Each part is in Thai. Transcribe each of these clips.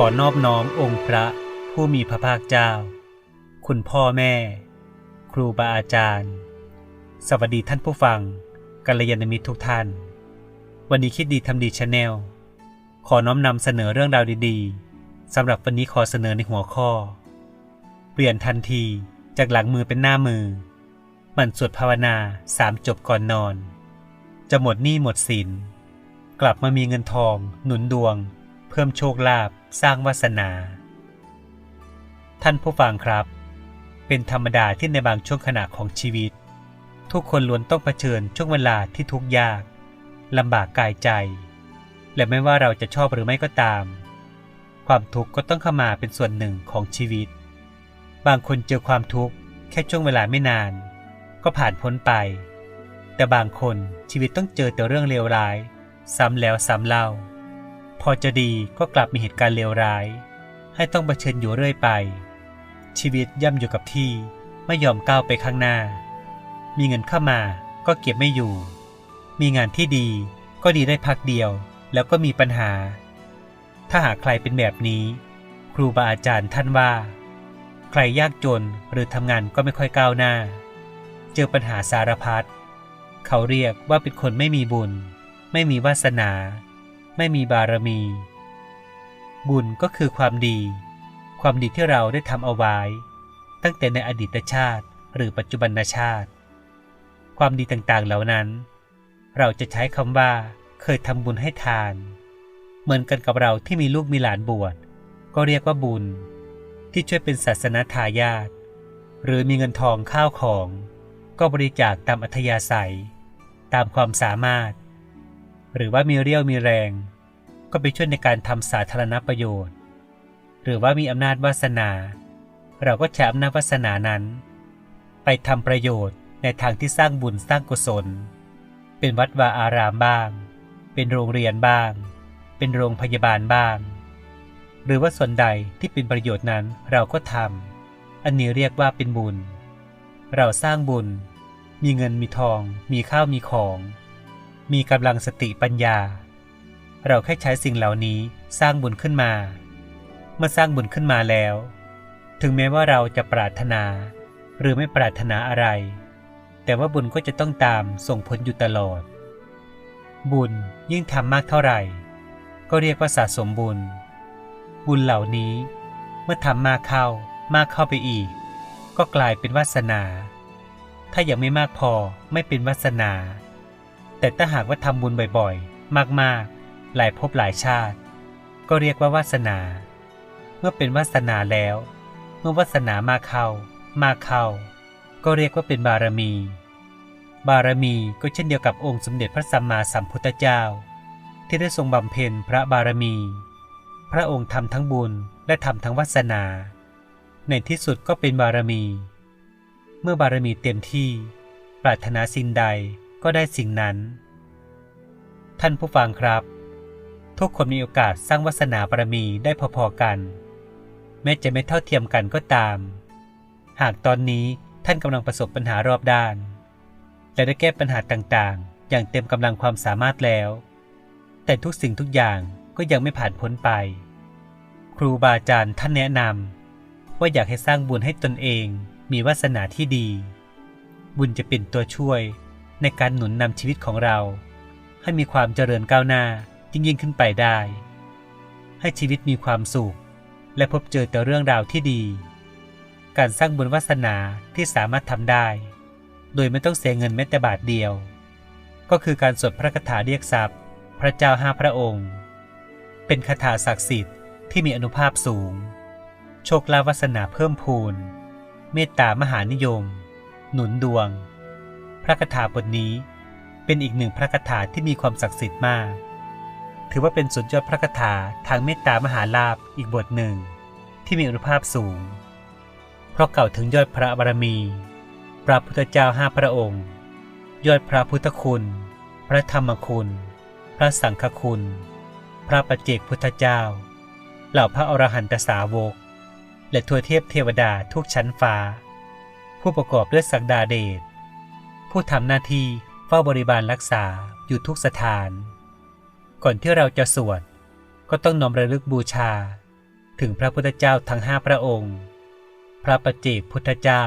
ขอนอบน้อมองค์พระผู้มีพระภาคเจ้า คุณพ่อแม่ ครูบาอาจารย์ สวัสดีท่านผู้ฟังกัลยาณมิตรทุกท่าน วันนี้คิดดีทำดีชาแนล ขอน้อมนำเสนอเรื่องราวดีๆสำหรับวันนี้ขอเสนอในหัวข้อ เปลี่ยนทันทีจากหลังมือเป็นหน้ามือหมันสวดภาวนาสามจบก่อนนอน จะหมดหนี้หมดสิน กลับมามีเงินทอง หนุนดวง พิ่มโชคลาภสร้างวาสนา ท่านผู้ฟังครับ เป็นธรรมดาที่ในบางช่วงขณะของชีวิต ทุกคนล้วนต้องเผชิญช่วงเวลาที่ทุกข์ยากลำบากกายใจ และไม่ว่าเราจะชอบหรือไม่ก็ตาม ความทุกข์ก็ต้องเข้ามาเป็นส่วนหนึ่งของชีวิต บางคนเจอความทุกข์แค่ช่วงเวลาไม่นาน ก็ผ่านพ้นไป แต่บางคนชีวิตต้องเจอแต่เรื่องเลวร้าย ซ้ำแล้วซ้ำเล่า อจะดีก็กลับมีเหตุการณ์เลวร้าย ให้ต้องเผชิญอยู่เรื่อยไป ชีวิตย่ำอยู่กับที่ไม่ยอมก้าวไปข้างหน้า มีเงินเข้ามาก็เก็บไม่อยู่ มีงานที่ดีก็ดีได้พักเดียวแล้วก็มีปัญหา ถ้าหากใครเป็นแบบนี้ ครูบาอาจารย์ท่านว่า ใครยากจนหรือทำงานก็ไม่ค่อยก้าวหน้า เจอปัญหาสารพัดเขาเรียกว่าเป็นคนไม่มีบุญ ไม่มีวาสนา ไม่มีบารมี บุญก็คือความดี ความดีที่เราได้ทำเอาไว้ ตั้งแต่ในอดีตชาติหรือปัจจุบันชาติ ความดีต่างๆเหล่านั้น เราจะใช้คำว่าเคยทำบุญให้ทาน เหมือนกันกับเราที่มีลูกมีหลานบวชก็เรียกว่าบุญ ที่ช่วยเป็นศาสนาทายาทหรือมีเงินทองข้าวของ ก็บริจาคตามอัธยาศัย ตามความสามารถ หรือว่ามีเรี่ยวมีแรง ก็ไปช่วยในการทำสาธารณประโยชน์ หรือว่ามีอำนาจวาสนา เราก็ใช้อำนาจวาสนานั้น ไปทำประโยชน์ในทางที่สร้างบุญสร้างกุศล เป็นวัดวาอารามบ้าง เป็นโรงเรียนบ้าง เป็นโรงพยาบาลบ้าง หรือว่าส่วนใดที่เป็นประโยชน์นั้นเราก็ทำอันนี้เรียกว่าเป็นบุญ เราสร้างบุญ มีเงินมีทอง มีข้าวมีของ มีกำลังสติปัญญา เราแค่ใช้สิ่งเหล่านี้สร้างบุญขึ้นมา เมื่อสร้างบุญขึ้นมาแล้ว ถึงแม้ว่าเราจะปรารถนาหรือไม่ปรารถนาอะไร แต่ว่าบุญก็จะต้องตามส่งผลอยู่ตลอด บุญยิ่งทำมากเท่าไหร่ ก็เรียกว่าสะสมบุญ บุญเหล่านี้ เมื่อทำมากเข้ามากเข้าไปอีก ก็กลายเป็นวาสนา ถ้ายังไม่มากพอไม่เป็นวาสนา แต่ถ้าหากว่าทำบุญบ่อยๆ มากๆ หลายภพหลายชาติ ก็เรียกว่าวาสนา เมื่อเป็นวาสนาแล้ว เมื่อวาสนามาเข้า มาเข้า ก็เรียกว่าเป็นบารมี บารมีก็เช่นเดียวกับองค์สมเด็จพระสัมมาสัมพุทธเจ้า ที่ได้ทรงบำเพ็ญพระบารมี พระองค์ทำทั้งบุญและทำทั้งวาสนา ในที่สุดก็เป็นบารมี เมื่อบารมีเต็มที่ ปรารถนาสิ่งใด ก็ได้สิ่งนั้น ท่านผู้ฟังครับ ทุกคนมีโอกาสสร้างวาสนาบารมีได้พอๆกัน แม้จะไม่เท่าเทียมกันก็ตาม หากตอนนี้ท่านกำลังประสบปัญหารอบด้าน และได้แก้ปัญหาต่างๆ อย่างเต็มกำลังความสามารถแล้ว แต่ทุกสิ่งทุกอย่างก็ยังไม่ผ่านพ้นไป ครูบาอาจารย์ท่านแนะนำว่าอยากให้สร้างบุญให้ตนเองมีวาสนาที่ดี บุญจะเป็นตัวช่วย ในการหนุนนำชีวิตของเรา ให้มีความเจริญก้าวหน้ายิ่งยิ่งขึ้นไปได้ ให้ชีวิตมีความสุข และพบเจอแต่เรื่องราวที่ดี การสร้างบุญวาสนาที่สามารถทำได้ โดยไม่ต้องเสียเงินแม้แต่บาทเดียว ก็คือการสวดพระคาถาเรียกทรัพย์ พระเจ้าห้าพระองค์ เป็นคาถาศักดิ์สิทธิ์ที่มีอนุภาพสูง โชคลาภวาสนาเพิ่มพูน เมตตามหานิยม หนุนดวง พระคาถาบทนี้เป็นอีกหนึ่งพระคาถาที่มีความศักดิ์สิทธิ์มาก ถือว่าเป็นสุดยอดพระคาถาทางเมตตามหาลาภอีกบทหนึ่ง ที่มีอนุภาพสูง เพราะเก่าถึงยอดพระบารมี พระพุทธเจ้าห้าพระองค์ ยอดพระพุทธคุณ พระธรรมคุณ พระสังฆคุณ พระปัจเจกพุทธเจ้า เหล่าพระอรหันตสาวก และทัวเทพเทวดาทุกชั้นฟ้า ผู้ประกอบด้วยศักดาเดช ผู้ทำหน้าที่เฝ้าบริบาลรักษาอยู่ทุกสถาน ก่อนที่เราจะสวดก็ต้องน้อมระลึกบูชา ถึงพระพุทธเจ้าทั้งห้าพระองค์ พระประเจกพุทธเจ้า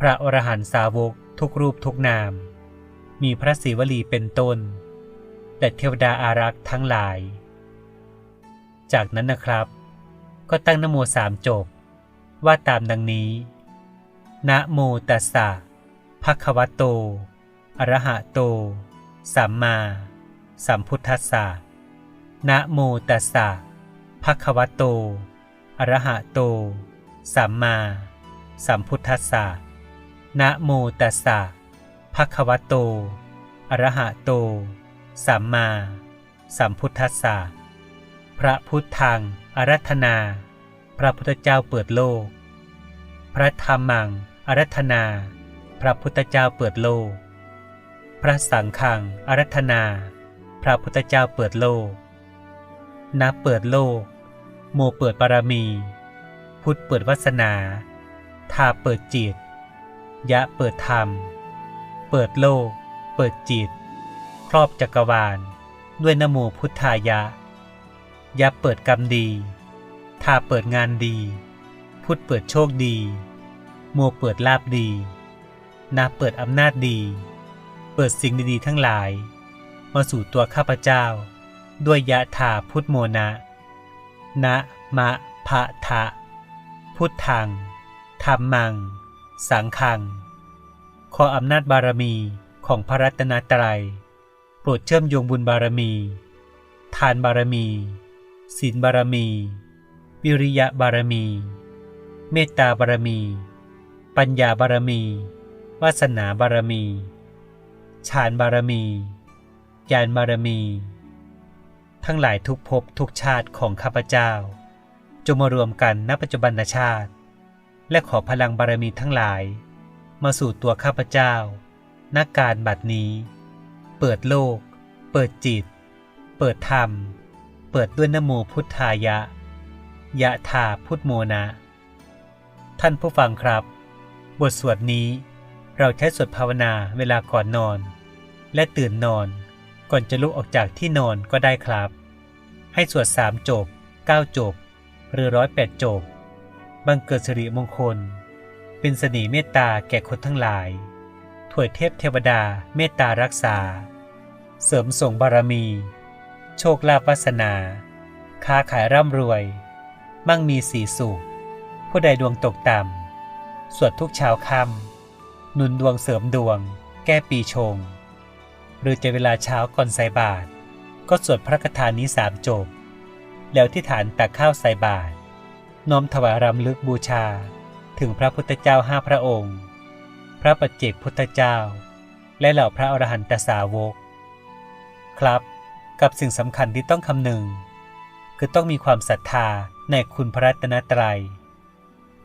พระอรหันตสาวกทุกรูปทุกนาม มีพระศิวลีเป็นต้น และเทวดาอารักษ์ทั้งหลาย จากนั้นนะครับ ก็ตั้งนโมสามจบ ว่าตามดังนี้ นะโมตัสสะ ภควโต อรหะโต สัมมา สัมพุทธัสสะ นะโมตัสสะภควโต อรหะโต สัมมา สัมพุทธัสสะ นะโมตัสสะภควโต อรหะโต สัมมา สัมพุทธัสสะ พระพุทธัง อารัธนา พระพุทธเจ้าเปิดโลก พระธรรมัง อารัธนา ระพุทธเจ้าเปิดโลก พระสังฆังอารัธนา พระพุทธเจ้าเปิดโลก นับเปิดโลก โมเปิดบารมี พุทธเปิดวาสนา ทาเปิดจิต ยะเปิดธรรม เปิดโลก เปิดจิต ครอบจักรวาล ด้วยนโมพุทธายะ ยะเปิดกรรมดี ทาเปิดงานดี พุทธเปิดโชคดี โมเปิดลาบดี นาเปิดอำนาจดี เปิดสิ่งดีๆทั้งหลาย มาสู่ตัวข้าพเจ้า ด้วยยะถาพุทธโมนะนะมะพะทะ พุทธังธรรมัง สังฆัง ขออำนาจบารมีของพระรัตนตรัย โปรดเชื่อมโยงบุญบารมี ทานบารมีศีลบารมี วิริยะบารมี เมตตาบารมี ปัญญาบารมี วาสนาบารมีฌานบารมีญาณบารมี ทั้งหลายทุกภพทุกชาติของข้าพเจ้า จงมารวมกันณปัจจุบันชาติ และขอพลังบารมีทั้งหลาย มาสู่ตัวข้าพเจ้าณการบัดนี้ เปิดโลก เปิดจิต เปิดธรรม เปิดด้วยนโมพุทธายะ ยะถาพุทธโมนะ ท่านผู้ฟังครับ บทสวดนี้ เราใช้สวดภาวนาเวลาก่อนนอน และตื่นนอน ก่อนจะลุกออกจากที่นอนก็ได้ครับ ให้สวดสามจบเก้าจบ หรือร้อยแปดจบ บังเกิดสิริมงคล เป็นสน่ห์เมตตาแก่คนทั้งหลาย ถวยเทพเทวดาเมตตารักษา เสริมส่งบารมี โชคลาภวาสนา ค้าขายร่ำรวย มั่งมีสีสุขผู้ใดดวงตกต่ำ สวดทุกเช้าค่ำ นุนดวงเสริมดวง แก้ปีชง หรือจะเวลาเช้าก่อนใส่บาตรก็สวดพระคาถานี้สามจบ แล้วที่ฐานตักข้าวใส่บาตรน้อมถวายรำลึกบูชา ถึงพระพุทธเจ้าห้าพระองค์ พระปัจเจกพุทธเจ้า และเหล่าพระอรหันตสาวก ครับ กับสิ่งสำคัญที่ต้องคำนึง คือต้องมีความศรัทธาในคุณพระรัตนตรัย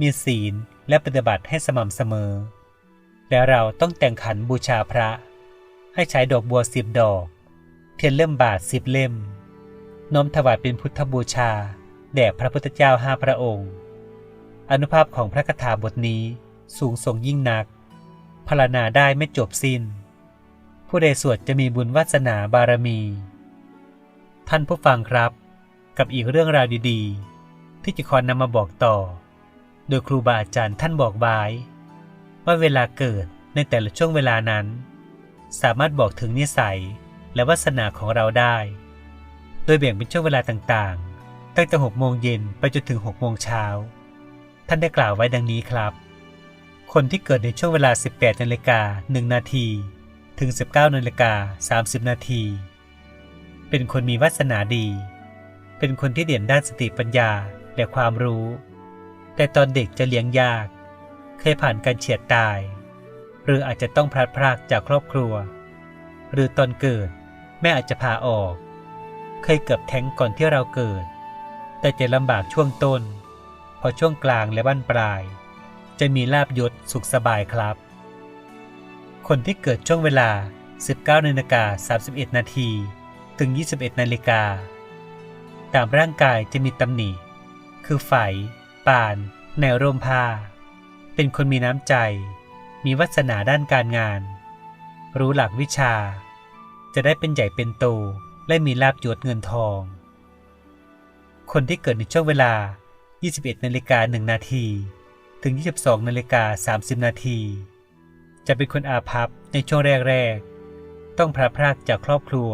มีศีลและปฏิบัติให้สม่ำเสมอ และเราต้องแต่งขันบูชาพระ ให้ใช้ดอกบัวสิบดอก เทียนเล่มบาทสิบเล่ม น้อมถวายเป็นพุทธบูชา แด่พระพุทธเจ้าห้าพระองค์ อนุภาพของพระคาถาบทนี้สูงส่งยิ่งนักพรรณนาได้ไม่จบสิ้น ผู้ใดสวดจะมีบุญวาสนาบารมี ท่านผู้ฟังครับ กับอีกเรื่องราวดีๆ ที่จะขอนำมาบอกต่อ โดยครูบาอาจารย์ท่านบอกไว้ ว่าเวลาเกิดในแต่ละช่วงเวลานั้น สามารถบอกถึงนิสัยและวาสนาของเราได้ โดยแบ่งเป็นช่วงเวลาต่างๆ ตั้งแต่6โมงเย็นไปจนถึง6โมงเช้า ท่านได้กล่าวไว้ดังนี้ครับ คนที่เกิดในช่วงเวลา 18นาฬิกา1นาทีถึง 19นาฬิกา30นาทีเป็นคนมีวาสนาดี เป็นคนที่เด่นด้านสติปัญญาและความรู้ แต่ตอนเด็กจะเลี้ยงยาก เคยผ่านการเฉียดตาย หรืออาจจะต้องพลัดพรากจากครอบครัว หรือตอนเกิดแม่อาจจะพาออก เคยเกือบแท้งก่อนที่เราเกิด แต่จะลำบากช่วงต้น พอช่วงกลางและบั้นปลาย จะมีลาบยศสุขสบายครับ คนที่เกิดช่วงเวลา 19นาฬิกา31 นาทีถึง 21นาฬิกาตามร่างกายจะมีตำหนิ คือไฝ ป่าน แนวร่มผ้า เป็นคนมีน้ำใจ มีวัสนาด้านการงาน รู้หลักวิชา จะได้เป็นใหญ่เป็นโตและมีลาบยศเงินทอง คนที่เกิดในช่วงเวลา 21นาฬิกา1นาทีถึง 22นาฬิกา30นาทีจะเป็นคนอาภัพในช่วงแรกๆ ต้องพลัดพรากจากครอบครัว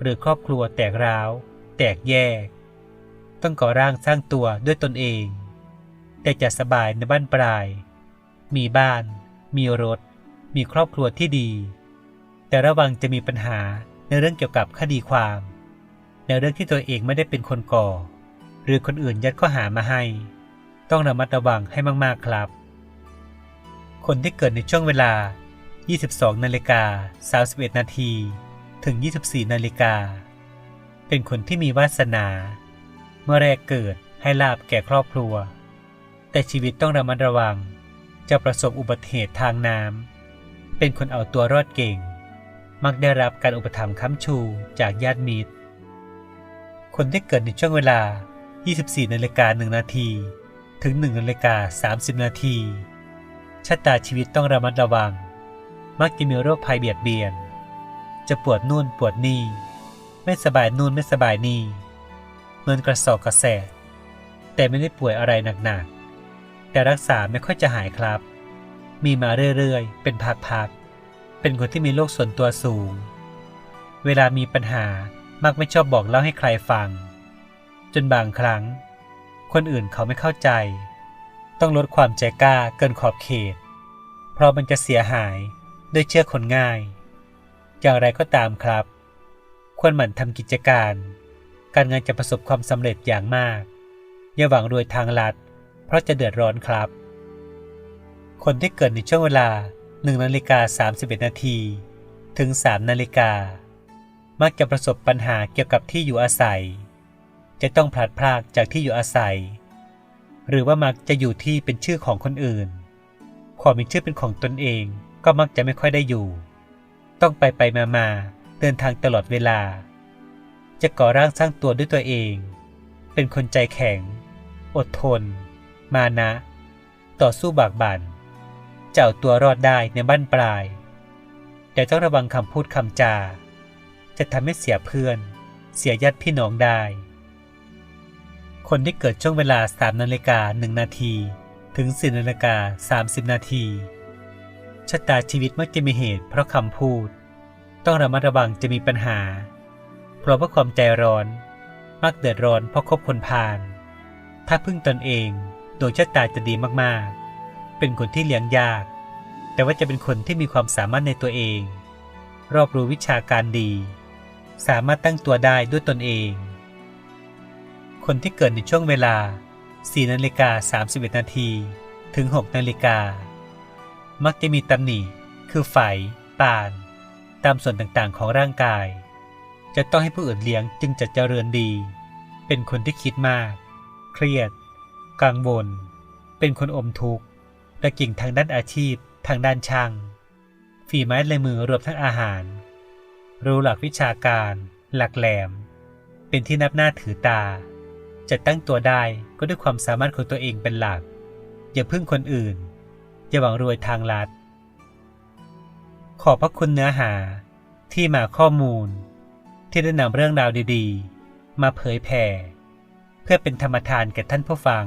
หรือครอบครัวแตกร้าว แตกแยก ต้องก่อร่างสร้างตัวด้วยตนเอง แต่จะสบายในบ้านปลาย มีบ้าน มีรถ มีครอบครัวที่ดี แต่ระวังจะมีปัญหาในเรื่องเกี่ยวกับคดีความ ในเรื่องที่ตัวเองไม่ได้เป็นคนก่อ หรือคนอื่นยัดข้อหามาให้ ต้องระมัดระวังให้มากๆครับ คนที่เกิดในช่วงเวลา 22นาฬิกา31นาทีถึง 24นาฬิกา เป็นคนที่มีวาสนา เมื่อแรกเกิดให้ลาบแก่ครอบครัว แต่ชีวิตต้องระมัดระวัง จะประสบอุบัติเหตุทางน้ำ เป็นคนเอาตัวรอดเก่ง มักได้รับการอุปถัมภ์ค้ำชูจากญาติมิตร คนที่เกิดในช่วงเวลา 24 นาฬิกา 1 นาที ถึง 1 นาฬิกา 30 นาที ชะตาชีวิตต้องระมัดระวัง มักจะมีโรคภัยเบียดเบียน จะปวดนู่นปวดนี่ ไม่สบายนู่นไม่สบายนี่เหมือนกระสอบกระแสแต่ไม่ได้ป่วยอะไรหนักๆ แต่รักษาไม่ค่อยจะหายครับ มีมาเรื่อยๆ เป็นพักๆ เป็นคนที่มีโรคส่วนตัวสูง เวลามีปัญหามักไม่ชอบบอกเล่าให้ใครฟัง จนบางครั้ง คนอื่นเขาไม่เข้าใจ ต้องลดความใจกล้าเกินขอบเขต เพราะมันจะเสียหายด้วยเชื่อคนง่าย อย่างไรก็ตามครับ ควรหมั่นทำกิจการ การงานจะประสบความสำเร็จอย่างมาก อย่าหวังรวยทางลัด เพราะจะเดือดร้อนครับ คนที่เกิดในช่วงเวลา1นาฬิกา31นาทีถึง3นาฬิกา มักจะประสบปัญหาเกี่ยวกับที่อยู่อาศัย จะต้องพลัดพรากจากที่อยู่อาศัย หรือว่ามักจะอยู่ที่เป็นชื่อของคนอื่น ความมีชื่อเป็นของตนเองก็มักจะไม่ค่อยได้อยู่ ต้องไปไปมามาเดินทางตลอดเวลา จะก่อร่างสร้างตัวด้วยตัวเอง เป็นคนใจแข็ง อดทน มานะ ต่อสู้บากบัน่นจะเอาตัวรอดได้ในบ้านปลาย แต่ต้องระวังคำพูดคำจา จะทำให้เสียเพื่อน เสียญาติพี่น้องได้ คนที่เกิดช่วงเวลา 3นาฬิกา1นาทีถึง4นาฬิกา30 นาทีชะตาชีวิตมักจะมีเหตุเพราะคำพูด ต้องระมัดระวังจะมีปัญหา เพราะว่าความใจร้อน มักเดือดร้อนเพราะคบคนพาลถ้าพึ่งตนเอง ดวงชะตาจะดีมากๆ เป็นคนที่เลี้ยงยาก แต่ว่าจะเป็นคนที่มีความสามารถในตัวเอง รอบรู้วิชาการดี สามารถตั้งตัวได้ด้วยตนเอง คนที่เกิดในช่วงเวลา 4 นาฬิกา 31 นาทีถึง 6 นาฬิกา มักจะมีตำหนิ คือไฝปาน ตามส่วนต่างๆของร่างกาย จะต้องให้ผู้อื่นเลี้ยงจึงจะเจริญดี เป็นคนที่คิดมาก เครียด กังวล เป็นคนอมทุกข์และเก่งทางด้านอาชีพ ทางด้านช่าง ฝีไม้ลายมือรวมทั้งอาหาร รู้หลักวิชาการ หลักแหลม เป็นที่นับหน้าถือตา จะตั้งตัวได้ก็ด้วยความสามารถของตัวเองเป็นหลัก อย่าพึ่งคนอื่น อย่าหวังรวยทางลัด ขอบพระคุณเนื้อหาที่มาข้อมูล ที่ได้นำเรื่องราวดี ๆ มาเผยแผ่เพื่อเป็นธรรมทานแก่ท่านผู้ฟัง